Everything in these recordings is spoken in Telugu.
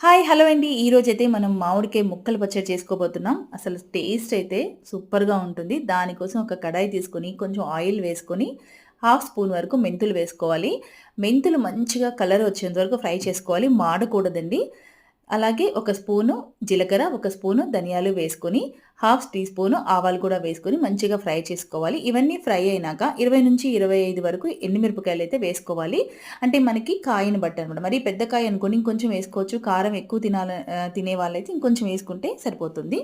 హాయ్ హలో అండి. ఈరోజు అయితే మనం మామిడికాయ ముక్కలు పచ్చడి చేసుకోబోతున్నాం. అసలు టేస్ట్ అయితే సూపర్గా ఉంటుంది. దానికోసం ఒక కడాయి తీసుకొని కొంచెం ఆయిల్ వేసుకొని హాఫ్ స్పూన్ వరకు మెంతులు వేసుకోవాలి. మెంతులు మంచిగా కలర్ వచ్చేంత వరకు ఫ్రై చేసుకోవాలి. మాడకూడదండి. అలాగే ఒక స్పూను జీలకర్ర ఒక స్పూను ధనియాలు వేసుకొని హాఫ్ టీ స్పూను ఆవాలు కూడా వేసుకొని మంచిగా ఫ్రై చేసుకోవాలి. ఇవన్నీ ఫ్రై అయినాక ఇరవై నుంచి ఇరవై ఐదు వరకు ఎండుమిరపకాయలు అయితే వేసుకోవాలి. అంటే మనకి కాయను బట్టి అనమాట మరి పెద్ద కాయ అనుకొని ఇంకొంచెం వేసుకోవచ్చు. కారం ఎక్కువ తినాల తినే వాళ్ళైతే ఇంకొంచెం వేసుకుంటే సరిపోతుంది.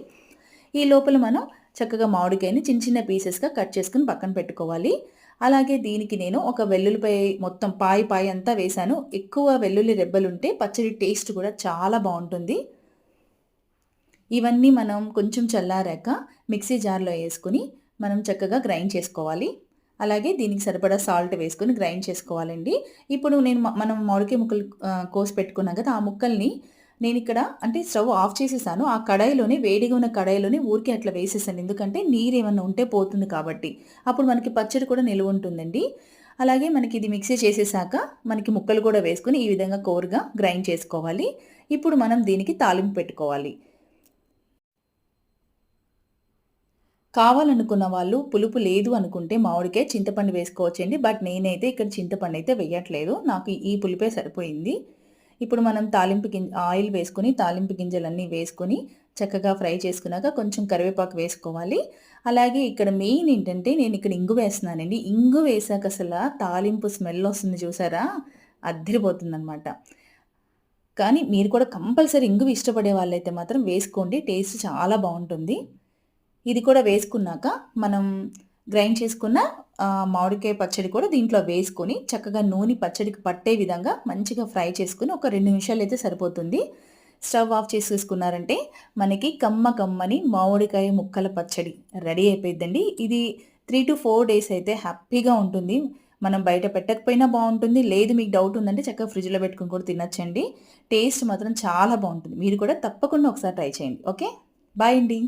ఈ లోపల మనం చక్కగా మామిడికాయని చిన్న చిన్న పీసెస్గా కట్ చేసుకుని పక్కన పెట్టుకోవాలి. అలాగే దీనికి నేను ఒక వెల్లుల్లిపై మొత్తం పాయి పాయి అంతా వేశాను. ఎక్కువ వెల్లుల్లి రెబ్బలుంటే పచ్చడి టేస్ట్ కూడా చాలా బాగుంటుంది. ఇవన్నీ మనం కొంచెం చల్లారాక మిక్సీ జార్లో వేసుకుని మనం చక్కగా గ్రైండ్ చేసుకోవాలి. అలాగే దీనికి సరిపడా సాల్ట్ వేసుకొని గ్రైండ్ చేసుకోవాలండి. ఇప్పుడు నేను మనం మామిడికాయ ముక్కలు కోసి పెట్టుకున్నాం కదా ఆ ముక్కల్ని నేను ఇక్కడ అంటే స్టవ్ ఆఫ్ చేసేసాను. ఆ కడాయిలోనే వేడిగా ఉన్న కడాయిలోనే ఊరికి అట్లా వేసేసాను. ఎందుకంటే నీరు ఏమన్నా ఉంటే పోతుంది కాబట్టి. అప్పుడు మనకి పచ్చడి కూడా నిలువ ఉంటుందండి. అలాగే మనకి ఇది మిక్సీ చేసేసాక మనకి ముక్కలు కూడా వేసుకుని ఈ విధంగా కోరుగా గ్రైండ్ చేసుకోవాలి. ఇప్పుడు మనం దీనికి తాలింపు పెట్టుకోవాలి. కావాలనుకున్న వాళ్ళు పులుపు లేదు అనుకుంటే మామిడికాయ చింతపండు వేసుకోవచ్చండి. బట్ నేనైతే ఇక్కడ చింతపండు అయితే వేయట్లేదు. నాకు ఈ పులిపే సరిపోయింది. ఇప్పుడు మనం తాలింపు గింజ ఆయిల్ వేసుకొని తాలింపు గింజలన్నీ వేసుకొని చక్కగా ఫ్రై చేసుకున్నాక కొంచెం కరివేపాకు వేసుకోవాలి. అలాగే ఇక్కడ మెయిన్ ఏంటంటే నేను ఇక్కడ ఇంగు వేస్తున్నానండి. ఇంగు వేసాక అసలు తాలింపు స్మెల్ వస్తుంది చూసారా? అద్దరిపోతుంది అనమాట కానీ మీరు కూడా కంపల్సరీ ఇంగు ఇష్టపడే వాళ్ళైతే మాత్రం వేసుకోండి. టేస్ట్ చాలా బాగుంటుంది. ఇది కూడా వేసుకున్నాక మనం గ్రైండ్ చేసుకున్న మామిడికాయ పచ్చడి కూడా దీంట్లో వేసుకొని చక్కగా నూనె పచ్చడికి పట్టే విధంగా మంచిగా ఫ్రై చేసుకుని ఒక రెండు నిమిషాలు అయితే సరిపోతుంది. స్టవ్ ఆఫ్ చేసేసుకున్నారంటే మనకి కమ్మ కమ్మని మామిడికాయ ముక్కల పచ్చడి రెడీ అయిపోయిందండి ఇది త్రీ టు ఫోర్ డేస్ అయితే హ్యాపీగా ఉంటుంది. మనం బయట పెట్టకపోయినా బాగుంటుంది. లేదు మీకు డౌట్ ఉందంటే చక్కగా ఫ్రిడ్జ్లో పెట్టుకుని కూడా తినచ్చండి. టేస్ట్ మాత్రం చాలా బాగుంటుంది. మీరు కూడా తప్పకుండా ఒకసారి ట్రై చేయండి. ఓకే? బాయ్ అండి.